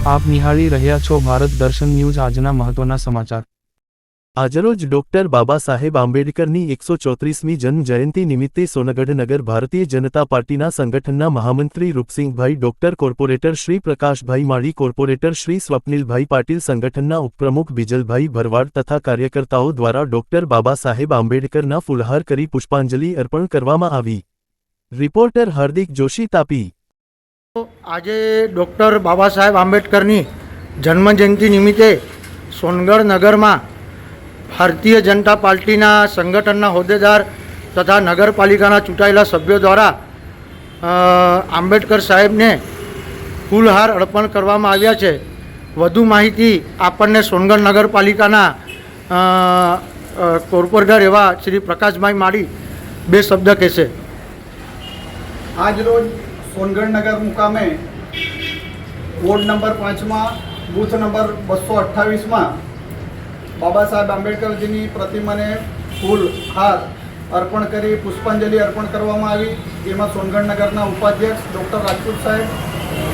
આપ નિહાળી રહ્યા છો ભારત દર્શન ન્યૂઝ આજના મહત્વના સમાચાર. આજરોજ ડોક્ટર બાબા સાહેબ આંબેડકરની એકસો ચોત્રીસમી જન્મ જયંતિ નિમિત્તે સોનગઢ નગર ભારતીય જનતા પાર્ટીના સંગઠનના મહામંત્રી Rupsinhbhai doctor corporator Shri Prakashbhai Mali, corporator Shri Swapnilbhai Patil સંગઠનના ઉપપ્રમુખ બિજલભાઈ ભરવાડ તથા કાર્યકર્તાઓ દ્વારા ડોક્ટર બાબા સાહેબ આંબેડકરના ફુલહાર કરી પુષ્પાંજલિ અર્પણ કરવામાં આવી. રિપોર્ટર હાર્દિક જોશી તાપી. આજે ડૉક્ટર બાબા સાહેબ આંબેડકરની જન્મજયંતિ નિમિત્તે સોનગઢ નગરમાં ભારતીય જનતા પાર્ટીના સંગઠનના હોદ્દેદાર તથા નગરપાલિકાના ચૂંટાયેલા સભ્યો દ્વારા આંબેડકર સાહેબને ફૂલહાર અર્પણ કરવામાં આવ્યા છે. વધુ માહિતી આપણને સોનગઢ નગરપાલિકાના કોર્પોરેટર એવા શ્રી પ્રકાશભાઈ માળી બે શબ્દ કહેશે. આજ રોજ સોનગઢ નગર મુકામે વોર્ડ નંબર પાંચમાં, બૂથ નંબર બસો અઠ્ઠાવીસમાં બાબા સાહેબ આંબેડકરજીની પ્રતિમાને ફૂલ હાર અર્પણ કરી, પુષ્પાંજલિ અર્પણ કરવામાં આવી. જેમાં સોનગઢ નગરના ઉપાધ્યક્ષ ડૉક્ટર રાજપૂત સાહેબ,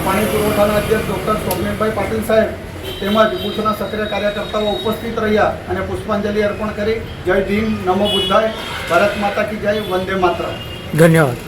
પાણી પુરવઠાના અધ્યક્ષ ડૉક્ટર સ્વપ્નિલભાઈ પાટીલ સાહેબ તેમજ બુથના સક્રિય કાર્યકર્તાઓ ઉપસ્થિત રહ્યા અને પુષ્પાંજલિ અર્પણ કરી. જય ભીમ, નમો બુદ્ધાય, ભારત માતા કી જય, વંદે માત્ર ધન્યવાદ.